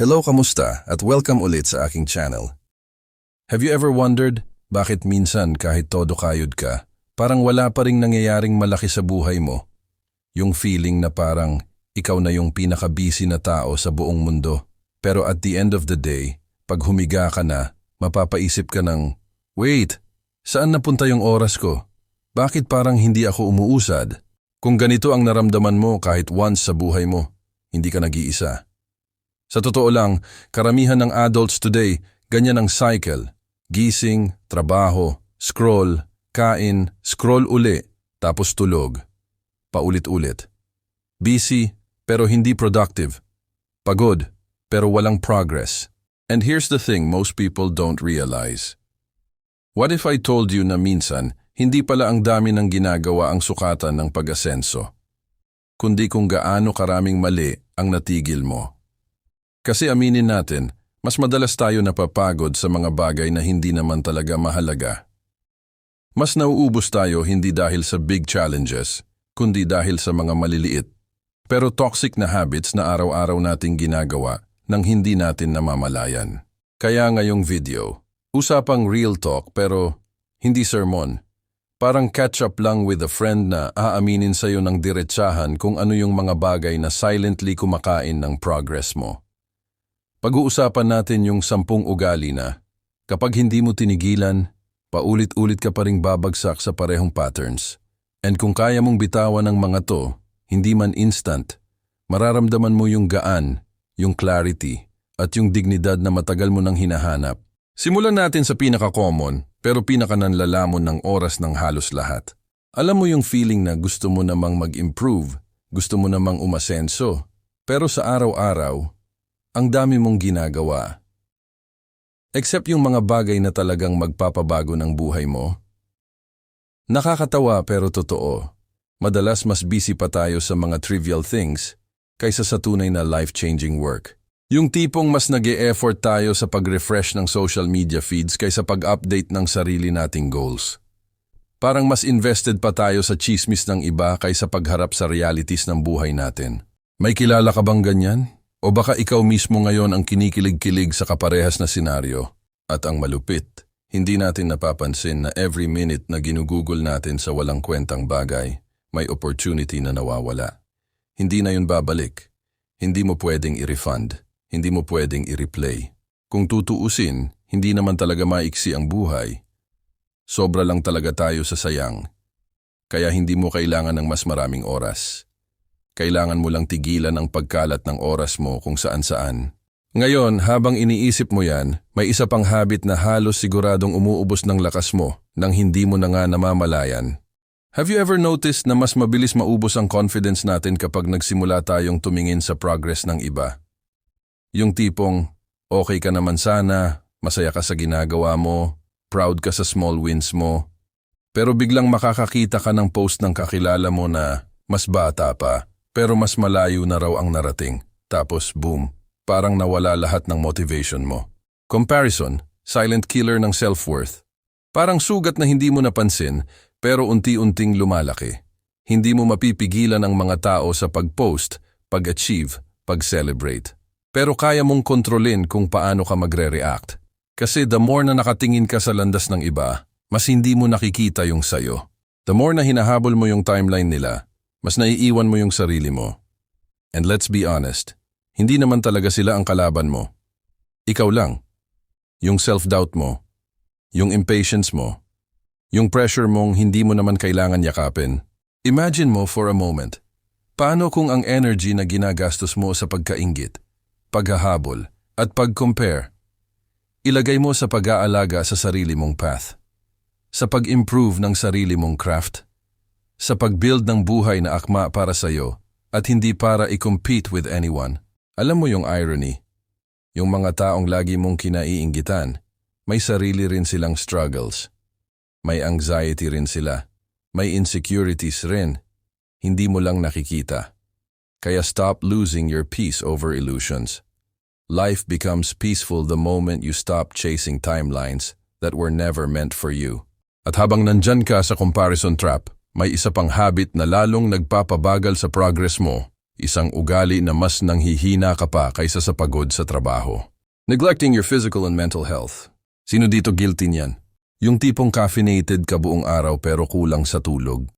Hello, kamusta? At welcome ulit sa aking channel. Have you ever wondered bakit minsan kahit todo kayod ka, parang wala pa ring nangyayaring malaki sa buhay mo? Yung feeling na parang ikaw na yung pinaka-busy na tao sa buong mundo. Pero at the end of the day, pag humiga ka na, mapapaisip ka ng, Wait, saan napunta yung oras ko? Bakit parang hindi ako umuusad? Kung ganito ang naramdaman mo kahit once sa buhay mo, hindi ka nag-iisa. Sa totoo lang, karamihan ng adults today, ganyan ang cycle. Gising, trabaho, scroll, kain, scroll uli, tapos tulog. Paulit-ulit. Busy, pero hindi productive. Pagod, pero walang progress. And here's the thing most people don't realize. What if I told you na minsan, hindi pala ang dami ng ginagawa ang sukatan ng pag-asenso, kundi kung gaano karaming mali ang natigil mo. Kasi aminin natin, mas madalas tayo napapagod sa mga bagay na hindi naman talaga mahalaga. Mas nauubos tayo hindi dahil sa big challenges, kundi dahil sa mga maliliit pero toxic na habits na araw-araw nating ginagawa nang hindi natin namamalayan. Kaya ngayong video, usapang real talk pero hindi sermon. Parang catch up lang with a friend na aaminin sa'yo ng diretsahan kung ano yung mga bagay na silently kumakain ng progress mo. Pag-uusapan natin yung sampung ugali na kapag hindi mo tinigilan, paulit-ulit ka pa ring babagsak sa parehong patterns. And kung kaya mong bitawan ng mga to, hindi man instant, mararamdaman mo yung gaan, yung clarity, at yung dignidad na matagal mo nang hinahanap. Simulan natin sa pinaka-common pero pinaka-nanlalamon ng oras ng halos lahat. Alam mo yung feeling na gusto mo namang mag-improve, gusto mo namang umasenso, pero sa araw-araw, ang dami mong ginagawa. Except yung mga bagay na talagang magpapabago ng buhay mo. Nakakatawa pero totoo. Madalas mas busy pa tayo sa mga trivial things kaysa sa tunay na life-changing work. Yung tipong mas nag effort tayo sa pag-refresh ng social media feeds kaysa pag-update ng sarili nating goals. Parang mas invested pa tayo sa chismis ng iba kaysa pagharap sa realities ng buhay natin. May kilala ka bang ganyan? O baka ikaw mismo ngayon ang kinikilig-kilig sa kaparehas na senaryo? At ang malupit, hindi natin napapansin na every minute na ginugugol natin sa walang kwentang bagay, may opportunity na nawawala. Hindi na yun babalik. Hindi mo pwedeng i-refund. Hindi mo pwedeng i-replay. Kung tutuusin, hindi naman talaga maiksi ang buhay. Sobra lang talaga tayo sa sayang. Kaya hindi mo kailangan ng mas maraming oras. Kailangan mo lang tigilan ang pagkalat ng oras mo kung saan-saan. Ngayon, habang iniisip mo yan, may isa pang habit na halos siguradong umuubos ng lakas mo nang hindi mo na nga namamalayan. Have you ever noticed na mas mabilis maubos ang confidence natin kapag nagsimula tayong tumingin sa progress ng iba? Yung tipong, okay ka naman sana, masaya ka sa ginagawa mo, proud ka sa small wins mo, pero biglang makakakita ka ng post ng kakilala mo na mas bata pa, pero mas malayo na raw ang narating. Tapos boom, parang nawala lahat ng motivation mo. Comparison, silent killer ng self-worth. Parang sugat na hindi mo napansin pero unti-unting lumalaki. Hindi mo mapipigilan ang mga tao sa pag-post, pag-achieve, pag-celebrate. Pero kaya mong kontrolin kung paano ka magre-react. Kasi the more na nakatingin ka sa landas ng iba, mas hindi mo nakikita yung sayo. The more na hinahabol mo yung timeline nila, mas naiiwan mo yung sarili mo. And let's be honest, hindi naman talaga sila ang kalaban mo. Ikaw lang. Yung self-doubt mo, yung impatience mo, yung pressure mong hindi mo naman kailangan yakapin. Imagine mo for a moment. Paano kung ang energy na ginagastos mo sa pagkaingit, paghahabol, at pag-compare, ilagay mo sa pag-aalaga sa sarili mong path, sa pag-improve ng sarili mong craft, sa pag-build ng buhay na akma para sa iyo at hindi para i-compete with anyone. Alam mo yung irony? Yung mga taong lagi mong kinaiinggitan, may sarili rin silang struggles. May anxiety rin sila. May insecurities rin. Hindi mo lang nakikita. Kaya stop losing your peace over illusions. Life becomes peaceful the moment you stop chasing timelines that were never meant for you. At habang nandyan ka sa comparison trap, may isa pang habit na lalong nagpapabagal sa progress mo, Isang ugali na mas nanghihina ka pa kaysa sa pagod sa trabaho. Neglecting your physical and mental health. Sino dito guilty niyan? Yung tipong caffeinated ka buong araw pero kulang sa tulog.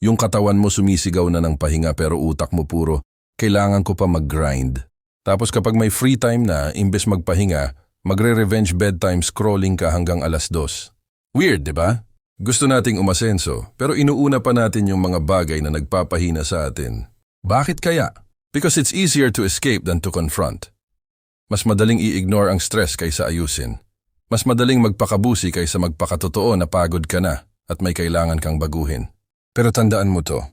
Yung katawan mo sumisigaw na ng pahinga pero utak mo puro, kailangan ko pa mag-grind. Tapos kapag may free time na, imbes magpahinga, magre-revenge bedtime scrolling ka hanggang alas dos. Weird, di ba? Gusto nating umasenso, pero inuuna pa natin yung mga bagay na nagpapahina sa atin. Bakit kaya? Because it's easier to escape than to confront. Mas madaling i-ignore ang stress kaysa ayusin. Mas madaling magpakabusi kaysa magpakatotoo na pagod ka na at may kailangan kang baguhin. Pero tandaan mo to,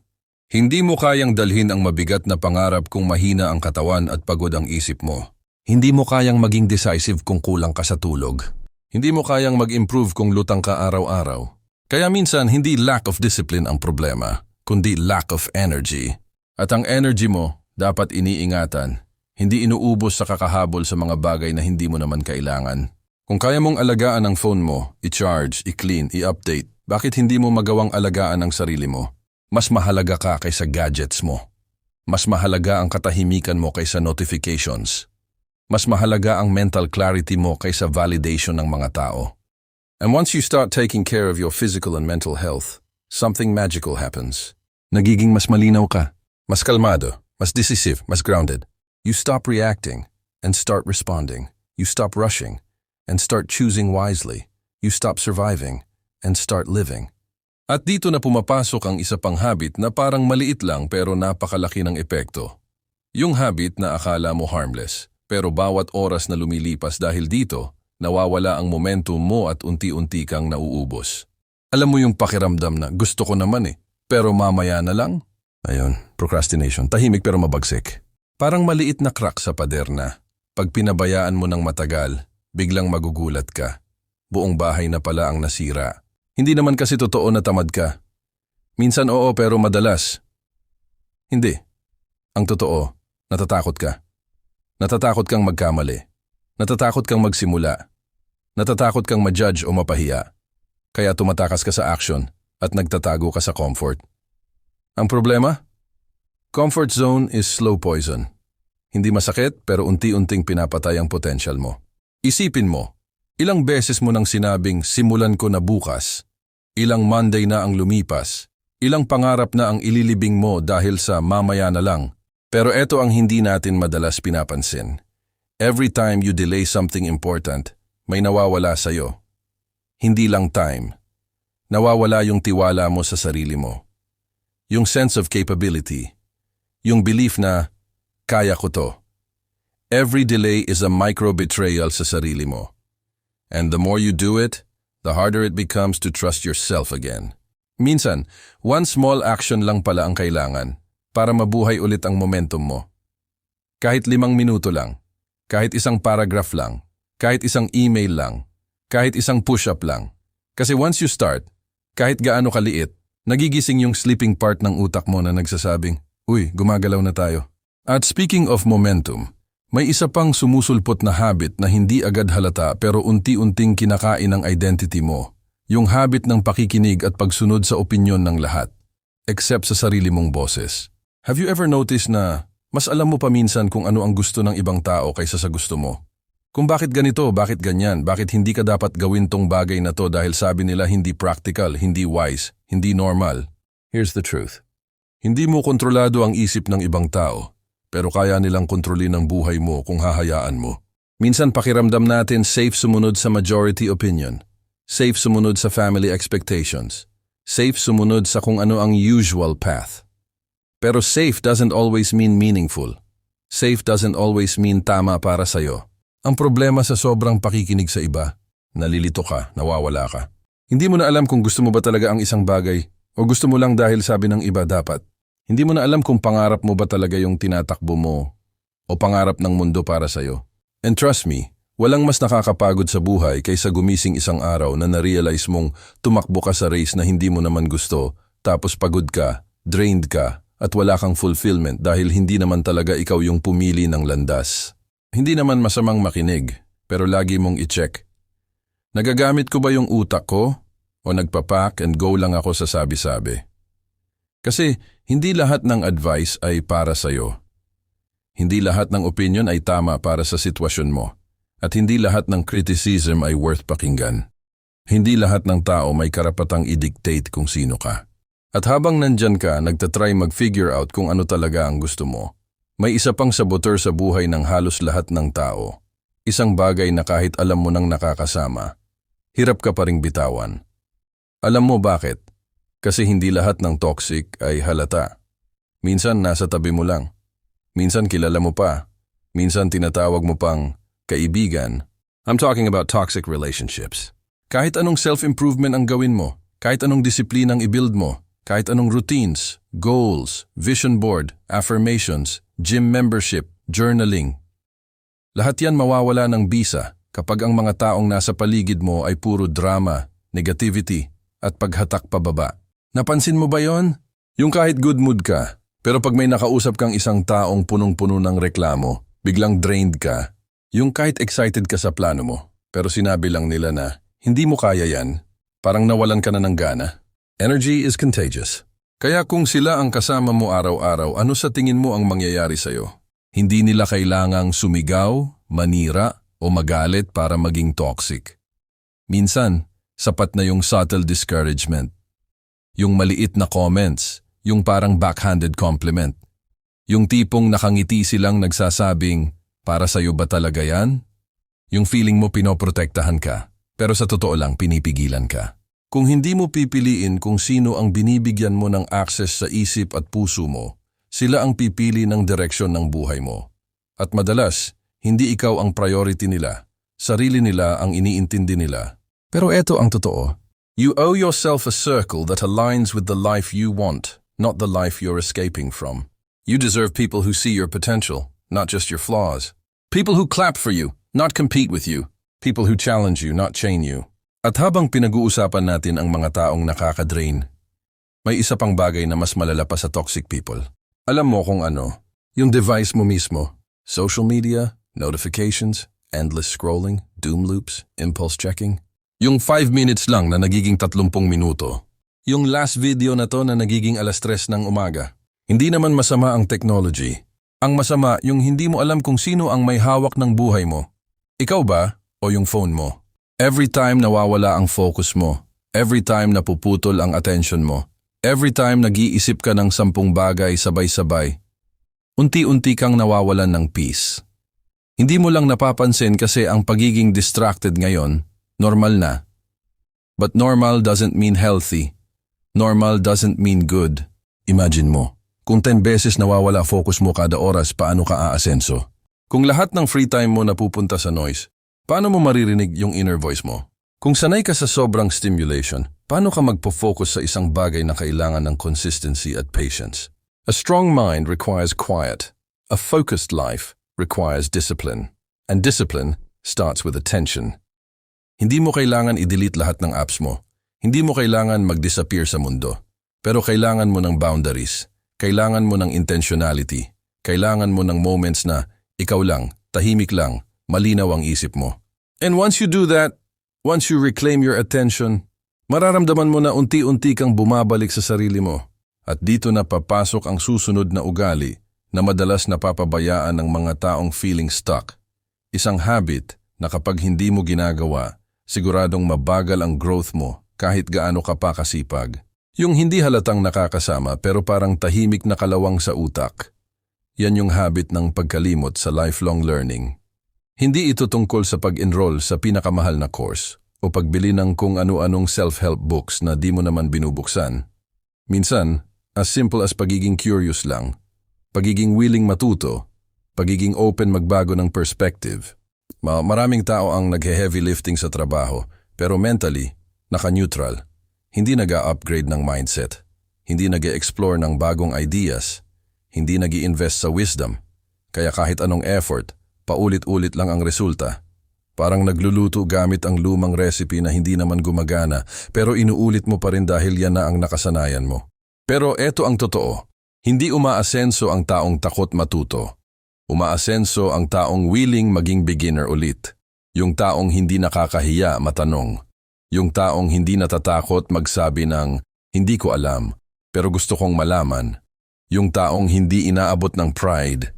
hindi mo kayang dalhin ang mabigat na pangarap kung mahina ang katawan at pagod ang isip mo. Hindi mo kayang maging decisive kung kulang ka sa tulog. Hindi mo kayang mag-improve kung lutang ka araw-araw. Kaya minsan hindi lack of discipline ang problema, kundi lack of energy. At ang energy mo dapat iniingatan, hindi inuubos sa kakahabol sa mga bagay na hindi mo naman kailangan. Kung kaya mong alagaan ang phone mo, i-charge, i-clean, i-update, bakit hindi mo magawang alagaan ang sarili mo? Mas mahalaga ka kaysa gadgets mo. Mas mahalaga ang katahimikan mo kaysa notifications. Mas mahalaga ang mental clarity mo kaysa validation ng mga tao. And once you start taking care of your physical and mental health, something magical happens. Nagiging mas malinaw ka, mas kalmado, mas decisive, mas grounded. You stop reacting and start responding. You stop rushing and start choosing wisely. You stop surviving and start living. At dito na pumapasok ang isa pang habit na parang maliit lang pero napakalaki ng epekto. Yung habit na akala mo harmless, pero bawat oras na lumilipas dahil dito, nawawala ang momentum mo at unti-unti kang nauubos. Alam mo yung pakiramdam na gusto ko naman eh, pero mamaya na lang? Ayun, procrastination. Tahimik pero mabagsik. Parang maliit na crack sa pader na. Pag pinabayaan mo ng matagal, biglang magugulat ka. Buong bahay na pala ang nasira. Hindi naman kasi totoo na tamad ka. Minsan oo pero madalas. Hindi. Ang totoo, natatakot ka. Natatakot kang magkamali. Natatakot kang magsimula. Natatakot kang ma-judge o mapahiya. Kaya tumatakas ka sa action at nagtatago ka sa comfort. Ang problema? Comfort zone is slow poison. Hindi masakit pero unti-unting pinapatay ang potential mo. Isipin mo, ilang beses mo nang sinabing simulan ko na bukas, ilang Monday na ang lumipas, ilang pangarap na ang ililibing mo dahil sa mamaya na lang. Pero eto ang hindi natin madalas pinapansin. Every time you delay something important, may nawawala sa'yo. Hindi lang time. Nawawala yung tiwala mo sa sarili mo. Yung sense of capability. Yung belief na, kaya ko to. Every delay is a micro-betrayal sa sarili mo. And the more you do it, the harder it becomes to trust yourself again. Minsan, one small action lang pala ang kailangan para mabuhay ulit ang momentum mo. Kahit limang minuto lang, kahit isang paragraph lang, kahit isang email lang, kahit isang push-up lang. Kasi once you start, kahit gaano kaliit, nagigising yung sleeping part ng utak mo na nagsasabing, Uy, gumagalaw na tayo. At speaking of momentum, may isa pang sumusulpot na habit na hindi agad halata pero unti-unting kinakain ang identity mo. Yung habit ng pakikinig at pagsunod sa opinyon ng lahat. Except sa sarili mong boses. Have you ever noticed na mas alam mo pa minsan kung ano ang gusto ng ibang tao kaysa sa gusto mo? Kung bakit ganito, bakit ganyan, bakit hindi ka dapat gawin tong bagay na to dahil sabi nila hindi practical, hindi wise, hindi normal. Here's the truth. Hindi mo kontrolado ang isip ng ibang tao pero kaya nilang kontrolin ang buhay mo kung hahayaan mo. Minsan pakiramdam natin safe sumunod sa majority opinion, safe sumunod sa family expectations, safe sumunod sa kung ano ang usual path. Pero safe doesn't always mean meaningful. Safe doesn't always mean tama para sa'yo. Ang problema sa sobrang pakikinig sa iba, nalilito ka, nawawala ka. Hindi mo na alam kung gusto mo ba talaga ang isang bagay o gusto mo lang dahil sabi ng iba dapat. Hindi mo na alam kung pangarap mo ba talaga yung tinatakbo mo o pangarap ng mundo para sa'yo. And trust me, walang mas nakakapagod sa buhay kaysa gumising isang araw na narealize mong tumakbo ka sa race na hindi mo naman gusto, tapos pagod ka, drained ka, at wala kang fulfillment dahil hindi naman talaga ikaw yung pumili ng landas. Hindi naman masamang makinig, pero lagi mong i-check. Nagagamit ko ba yung utak ko? O nagpapak and go lang ako sa sabi-sabi? Kasi hindi lahat ng advice ay para sa'yo. Hindi lahat ng opinion ay tama para sa sitwasyon mo. At hindi lahat ng criticism ay worth pakinggan. Hindi lahat ng tao may karapatang i-dictate kung sino ka. At habang nandyan ka, nagtatry mag-figure out kung ano talaga ang gusto mo. May isa pang saboteur sa buhay ng halos lahat ng tao. Isang bagay na kahit alam mo nang nakakasama, hirap ka pa ring bitawan. Alam mo bakit? Kasi hindi lahat ng toxic ay halata. Minsan nasa tabi mo lang. Minsan kilala mo pa. Minsan tinatawag mo pang kaibigan. I'm talking about toxic relationships. Kahit anong self-improvement ang gawin mo, kahit anong disiplinang i-build mo, kahit anong routines, goals, vision board, affirmations, gym membership, journaling. Lahat yan mawawala ng bisa kapag ang mga taong nasa paligid mo ay puro drama, negativity, at paghatak pababa. Napansin mo ba yon? Yung kahit good mood ka, pero pag may nakausap kang isang taong punong-puno ng reklamo, biglang drained ka. Yung kahit excited ka sa plano mo, pero sinabi lang nila na hindi mo kaya yan, parang nawalan ka na ng gana. Energy is contagious. Kaya kung sila ang kasama mo araw-araw, ano sa tingin mo ang mangyayari sa'yo? Hindi nila kailangang sumigaw, manira, o magalit para maging toxic. Minsan, sapat na yung subtle discouragement. Yung maliit na comments, yung parang backhanded compliment. Yung tipong nakangiti silang nagsasabing, para sa'yo ba talaga yan? Yung feeling mo pinoprotektahan ka, pero sa totoo lang pinipigilan ka. Kung hindi mo pipiliin kung sino ang binibigyan mo ng access sa isip at puso mo, sila ang pipili ng direksyon ng buhay mo. At madalas, hindi ikaw ang priority nila, sarili nila ang iniintindi nila. Pero eto ang totoo. You owe yourself a circle that aligns with the life you want, not the life you're escaping from. You deserve people who see your potential, not just your flaws. People who clap for you, not compete with you. People who challenge you, not chain you. At habang pinag-uusapan natin ang mga taong nakakadrain, may isa pang bagay na mas malala pa sa toxic people. Alam mo kung ano, yung device mo mismo, social media, notifications, endless scrolling, doom loops, impulse checking. Yung 5 minutes lang na nagiging 30 minuto. Yung last video na to na nagiging alas 3 ng umaga. Hindi naman masama ang technology. Ang masama yung hindi mo alam kung sino ang may hawak ng buhay mo. Ikaw ba o yung phone mo? Every time nawawala ang focus mo, every time napuputol ang attention mo, every time nag-iisip ka ng sampung bagay sabay-sabay, unti-unti kang nawawalan ng peace. Hindi mo lang napapansin kasi ang pagiging distracted ngayon, normal na. But normal doesn't mean healthy. Normal doesn't mean good. Imagine mo, kung 10 beses nawawala focus mo kada oras, paano ka aasenso? Kung lahat ng free time mo napupunta sa noise, paano mo maririnig yung inner voice mo? Kung sanay ka sa sobrang stimulation, paano ka magpo-focus sa isang bagay na kailangan ng consistency at patience? A strong mind requires quiet. A focused life requires discipline. And discipline starts with attention. Hindi mo kailangan i-delete lahat ng apps mo. Hindi mo kailangan mag-disappear sa mundo. Pero kailangan mo ng boundaries. Kailangan mo ng intentionality. Kailangan mo ng moments na ikaw lang, tahimik lang, malinaw ang isip mo. And once you do that, once you reclaim your attention, mararamdaman mo na unti-unti kang bumabalik sa sarili mo. At dito na papasok ang susunod na ugali na madalas napapabayaan ng mga taong feeling stuck. Isang habit na kapag hindi mo ginagawa, siguradong mabagal ang growth mo kahit gaano ka pa kasipag. Yung hindi halatang nakakasama pero parang tahimik na kalawang sa utak. Yan yung habit ng pagkalimot sa lifelong learning. Hindi ito tungkol sa pag-enroll sa pinakamahal na course o pagbili ng kung ano-anong self-help books na di mo naman binubuksan. Minsan, as simple as pagiging curious lang, pagiging willing matuto, pagiging open magbago ng perspective. Ma maraming tao ang naghe-heavy lifting sa trabaho, pero mentally, naka-neutral. Hindi nag upgrade ng mindset. Hindi nag explore ng bagong ideas. Hindi nag invest sa wisdom. Kaya kahit anong effort, paulit-ulit lang ang resulta. Parang nagluluto gamit ang lumang recipe na hindi naman gumagana, pero inuulit mo pa rin dahil yan na ang nakasanayan mo. Pero eto ang totoo, hindi umaasenso ang taong takot matuto. Umaasenso ang taong willing maging beginner ulit. Yung taong hindi nakakahiya matanong. Yung taong hindi natatakot magsabi ng, hindi ko alam, pero gusto kong malaman. Yung taong hindi inaabot ng pride.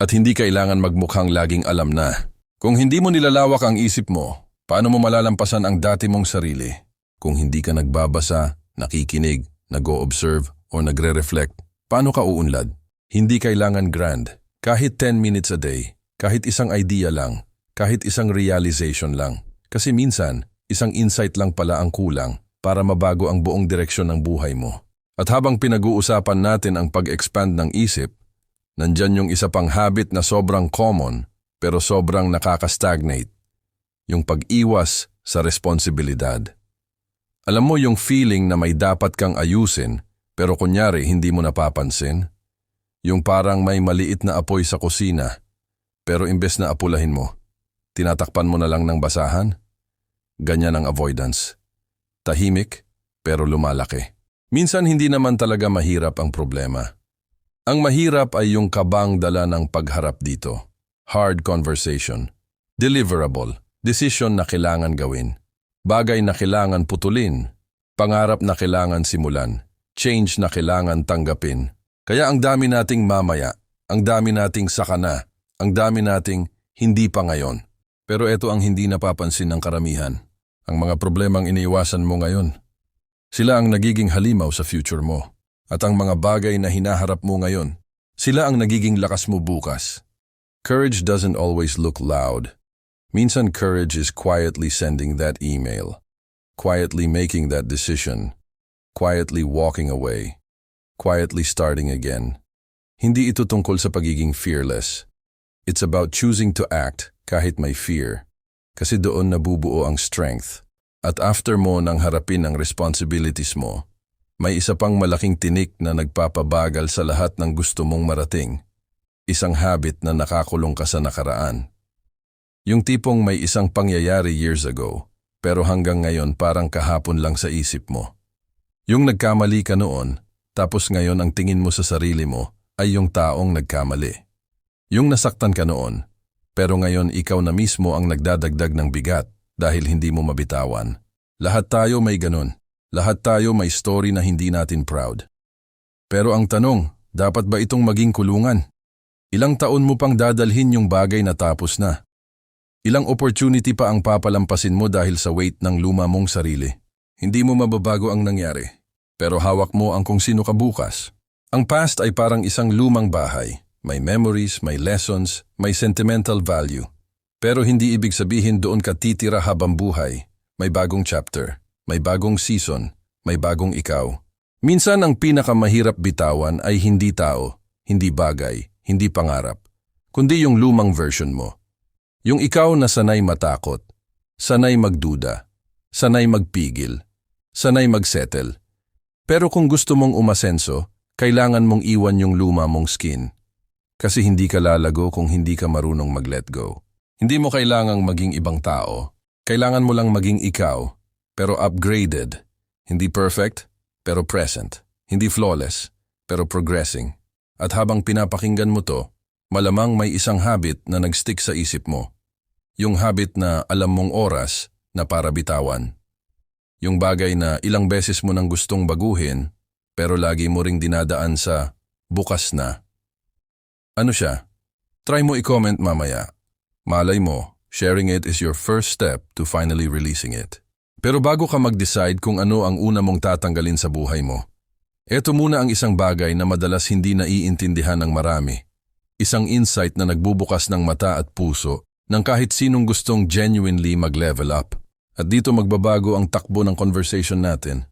At hindi kailangan magmukhang laging alam na. Kung hindi mo nilalawak ang isip mo, paano mo malalampasan ang dati mong sarili? Kung hindi ka nagbabasa, nakikinig, nag-o-observe, o nagre-reflect, paano ka uunlad? Hindi kailangan grand. Kahit 10 minutes a day, kahit isang idea lang, kahit isang realization lang. Kasi minsan, isang insight lang pala ang kulang para mabago ang buong direksyon ng buhay mo. At habang pinag-uusapan natin ang pag-expand ng isip, nandyan yung isa pang habit na sobrang common pero sobrang nakaka-stagnate. Yung pag-iwas sa responsibilidad. Alam mo yung feeling na may dapat kang ayusin pero kunyari hindi mo napapansin? Yung parang may maliit na apoy sa kusina pero imbes na apulahin mo, tinatakpan mo na lang ng basahan? Ganyan ang avoidance. Tahimik pero lumalaki. Minsan hindi naman talaga mahirap ang problema. Ang mahirap ay yung kabang dala ng pagharap dito. Hard conversation. Deliverable. Decision na kailangan gawin. Bagay na kailangan putulin. Pangarap na kailangan simulan. Change na kailangan tanggapin. Kaya ang dami nating mamaya, ang dami nating sakana, ang dami nating hindi pa ngayon. Pero ito ang hindi napapansin ng karamihan. Ang mga problemang iniiwasan mo ngayon. Sila ang nagiging halimaw sa future mo. At ang mga bagay na hinaharap mo ngayon, sila ang nagiging lakas mo bukas. Courage doesn't always look loud. Minsan courage is quietly sending that email, quietly making that decision, quietly walking away, quietly starting again. Hindi ito tungkol sa pagiging fearless. It's about choosing to act kahit may fear. Kasi doon nabubuo ang strength. At after mo nang harapin ang responsibilities mo, may isa pang malaking tinik na nagpapabagal sa lahat ng gusto mong marating. Isang habit na nakakulong ka sa nakaraan. Yung tipong may isang pangyayari years ago, pero hanggang ngayon parang kahapon lang sa isip mo. Yung nagkamali ka noon, tapos ngayon ang tingin mo sa sarili mo ay yung taong nagkamali. Yung nasaktan ka noon, pero ngayon ikaw na mismo ang nagdadagdag ng bigat dahil hindi mo mabitawan. Lahat tayo may ganun. Lahat tayo may story na hindi natin proud. Pero ang tanong, dapat ba itong maging kulungan? Ilang taon mo pang dadalhin yung bagay na tapos na? Ilang opportunity pa ang papalampasin mo dahil sa weight ng luma mong sarili? Hindi mo mababago ang nangyari, pero hawak mo ang kung sino ka bukas. Ang past ay parang isang lumang bahay. May memories, may lessons, may sentimental value. Pero hindi ibig sabihin doon ka titira habang buhay. May bagong chapter. May bagong season, may bagong ikaw. Minsan ang pinakamahirap bitawan ay hindi tao, hindi bagay, hindi pangarap, kundi yung lumang version mo. Yung ikaw na sanay matakot, sanay magduda, sanay magpigil, sanay magsettle. Pero kung gusto mong umasenso, kailangan mong iwan yung luma mong skin. Kasi hindi ka lalago kung hindi ka marunong mag-let go. Hindi mo kailangang maging ibang tao. Kailangan mo lang maging ikaw pero upgraded. Hindi perfect, pero present. Hindi flawless, pero progressing. At habang pinapakinggan mo to, malamang may isang habit na nagstick sa isip mo. Yung habit na alam mong oras na para bitawan. Yung bagay na ilang beses mo nang gustong baguhin, pero lagi mo ring dinadaan sa bukas na. Ano siya? Try mo i-comment mamaya. Malay mo, sharing it is your first step to finally releasing it. Pero bago ka mag-decide kung ano ang una mong tatanggalin sa buhay mo, eto muna ang isang bagay na madalas hindi naiintindihan ng marami. Isang insight na nagbubukas ng mata at puso ng kahit sinong gustong genuinely mag-level up. At dito magbabago ang takbo ng conversation natin.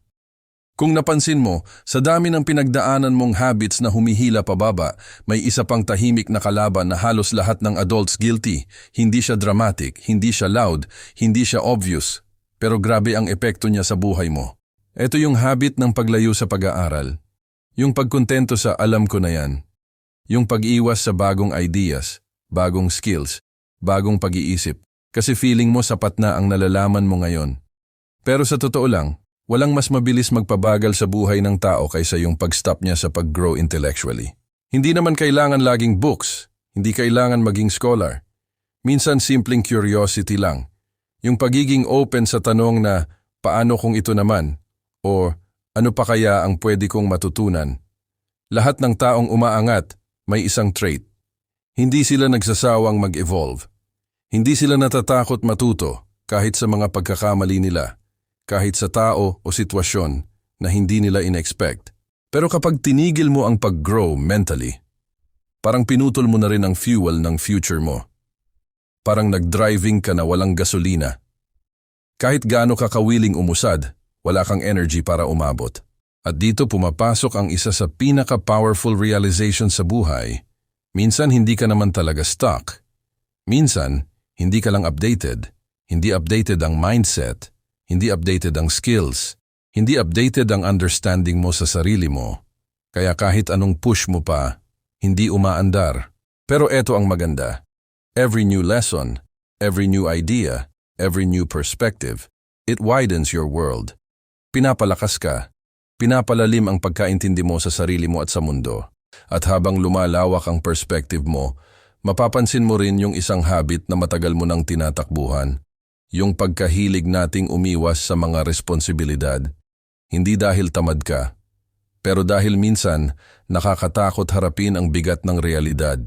Kung napansin mo, sa dami ng pinagdaanan mong habits na humihila pababa, may isa pang tahimik na kalaban na halos lahat ng adults guilty. Hindi siya dramatic, hindi siya loud, hindi siya obvious, pero grabe ang epekto niya sa buhay mo. Ito yung habit ng paglayo sa pag-aaral. Yung pagkontento sa alam ko na yan. Yung pag-iwas sa bagong ideas, bagong skills, bagong pag-iisip. Kasi feeling mo sapat na ang nalalaman mo ngayon. Pero sa totoo lang, walang mas mabilis magpabagal sa buhay ng tao kaysa yung pag-stop niya sa pag-grow intellectually. Hindi naman kailangan laging books, hindi kailangan maging scholar. Minsan simpleng curiosity lang yung pagiging open sa tanong na paano kung ito naman o ano pa kaya ang pwede kong matutunan. Lahat ng taong umaangat may isang trait. Hindi sila nagsasawang mag-evolve. Hindi sila natatakot matuto kahit sa mga pagkakamali nila, kahit sa tao o sitwasyon na hindi nila in-expect. Pero kapag tinigil mo ang pag-grow mentally, parang pinutol mo na rin ang fuel ng future mo. Parang nag-driving ka na walang gasolina. Kahit gaano ka kawiling umusad, wala kang energy para umabot. At dito pumapasok ang isa sa pinaka-powerful realization sa buhay. Minsan hindi ka naman talaga stuck. Minsan, hindi ka lang updated. Hindi updated ang mindset. Hindi updated ang skills. Hindi updated ang understanding mo sa sarili mo. Kaya kahit anong push mo pa, hindi umaandar. Pero eto ang maganda. Every new lesson, every new idea, every new perspective, it widens your world. Pinapalakas ka. Pinapalalim ang pagkaintindi mo sa sarili mo at sa mundo. At habang lumalawak ang perspective mo, mapapansin mo rin yung isang habit na matagal mo nang tinatakbuhan. Yung pagkahilig nating umiwas sa mga responsibilidad. Hindi dahil tamad ka, pero dahil minsan nakakatakot harapin ang bigat ng realidad.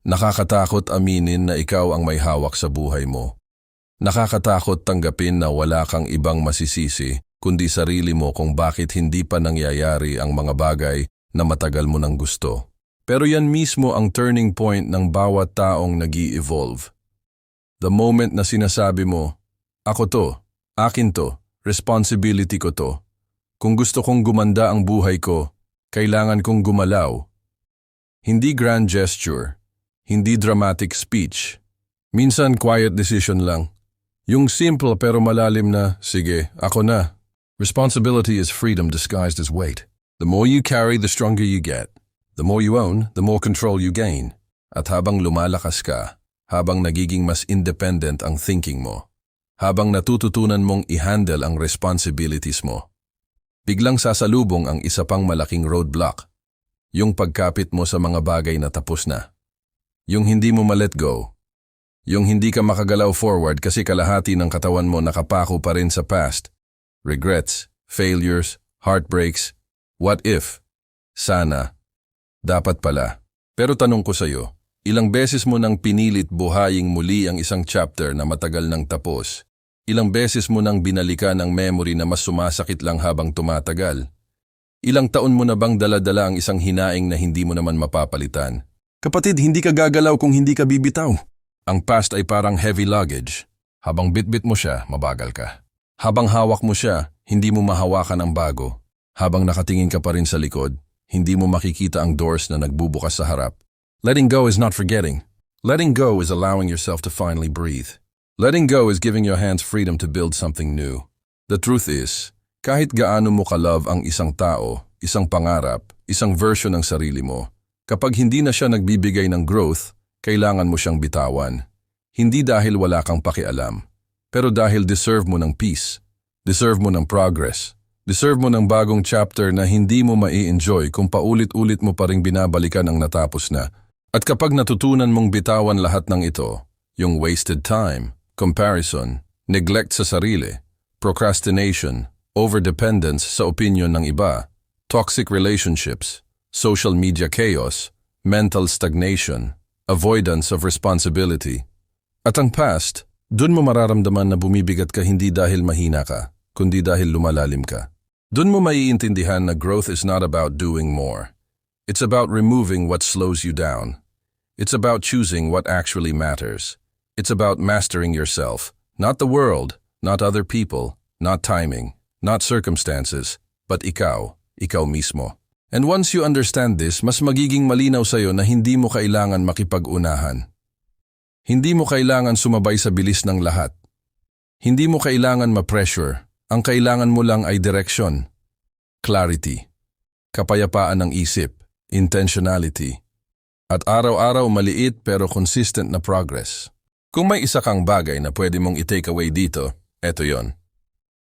Nakakatakot aminin na ikaw ang may hawak sa buhay mo. Nakakatakot tanggapin na wala kang ibang masisisi kundi sarili mo kung bakit hindi pa nangyayari ang mga bagay na matagal mo nang gusto. Pero yan mismo ang turning point ng bawat taong nag evolve The moment na sinasabi mo, ako to, akin to, responsibility ko to. Kung gusto kong gumanda ang buhay ko, kailangan kong gumalaw. Hindi grand gesture, hindi dramatic speech. Minsan quiet decision lang. Yung simple pero malalim na, sige, ako na. Responsibility is freedom disguised as weight. The more you carry, the stronger you get. The more you own, the more control you gain. At habang lumalakas ka, habang nagiging mas independent ang thinking mo, habang natututunan mong i-handle ang responsibilities mo, biglang sasalubong ang isa pang malaking roadblock, yung pagkapit mo sa mga bagay na tapos na. Yung hindi mo ma-let go. Yung hindi ka makagalaw forward kasi kalahati ng katawan mo nakapako pa rin sa past. Regrets, failures, heartbreaks, what if, sana, dapat pala. Pero tanong ko sa'yo, Ilang beses mo nang pinilit buhaying muli ang isang chapter na matagal nang tapos. Ilang beses mo nang binalikan ang memory na mas sumasakit lang habang tumatagal. Ilang taon mo na bang daladala ang isang hinaing na hindi mo naman mapapalitan? Kapatid, hindi ka gagalaw kung hindi ka bibitaw. Ang past ay parang heavy luggage. Habang bitbit mo siya, mabagal ka. Habang hawak mo siya, hindi mo mahawakan ang bago. Habang nakatingin ka pa rin sa likod, hindi mo makikita ang doors na nagbubukas sa harap. Letting go is not forgetting. Letting go is allowing yourself to finally breathe. Letting go is giving your hands freedom to build something new. The truth is, kahit gaano mo ka-love ang isang tao, isang pangarap, isang version ng sarili mo, kapag hindi na siya nagbibigay ng growth, kailangan mo siyang bitawan. Hindi dahil wala kang pakialam, pero dahil deserve mo ng peace, deserve mo ng progress, deserve mo ng bagong chapter na hindi mo mai-enjoy kung paulit-ulit mo pa ring binabalikan ang natapos na at kapag natutunan mong bitawan lahat ng ito, yung wasted time, comparison, neglect sa sarili, procrastination, overdependence sa opinion ng iba, toxic relationships, social media chaos, mental stagnation, avoidance of responsibility. At ang past, dun mo mararamdaman na bumibigat ka hindi dahil mahina ka, kundi dahil lumalalim ka. Dun mo maiintindihan na growth is not about doing more. It's about removing what slows you down. It's about choosing what actually matters. It's about mastering yourself, not the world, not other people, not timing, not circumstances, but ikaw, ikaw mismo. And once you understand this, mas magiging malinaw sa'yo na hindi mo kailangan makipag-unahan. Hindi mo kailangan sumabay sa bilis ng lahat. Hindi mo kailangan ma-pressure. Ang kailangan mo lang ay direksyon, clarity, kapayapaan ng isip, intentionality, at araw-araw maliit pero consistent na progress. Kung may isa kang bagay na pwede mong i-take away dito, eto yon.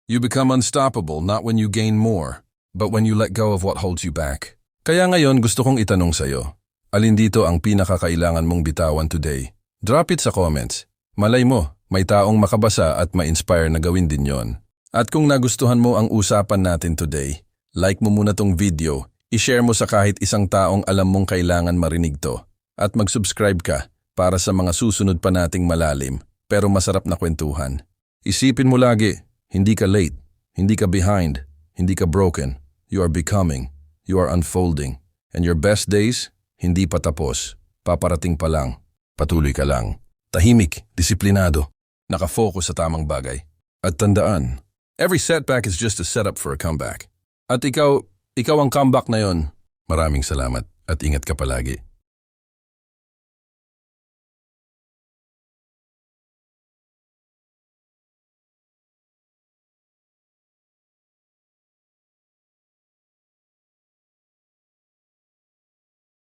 You become unstoppable not when you gain more, but when you let go of what holds you back. Kaya ngayon gusto kong itanong sa'yo, alin dito ang pinakakailangan mong bitawan today? Drop it sa comments. Malay mo, may taong makabasa at ma-inspire na gawin din yon. At kung nagustuhan mo ang usapan natin today, like mo muna tong video I-share mo sa kahit isang taong alam mong kailangan marinig to. at mag-subscribe ka para sa mga susunod pa nating malalim pero masarap na kwentuhan. Isipin mo lagi, hindi ka late, hindi ka behind, hindi ka broken. You are becoming, you are unfolding, and your best days hindi pa tapos. Paparating pa lang. Patuloy ka lang. Tahimik, disiplinado, nakafocus sa tamang bagay. At tandaan, every setback is just a setup for a comeback. At ikaw, ikaw ang comeback na yon. Maraming salamat at ingat ka palagi.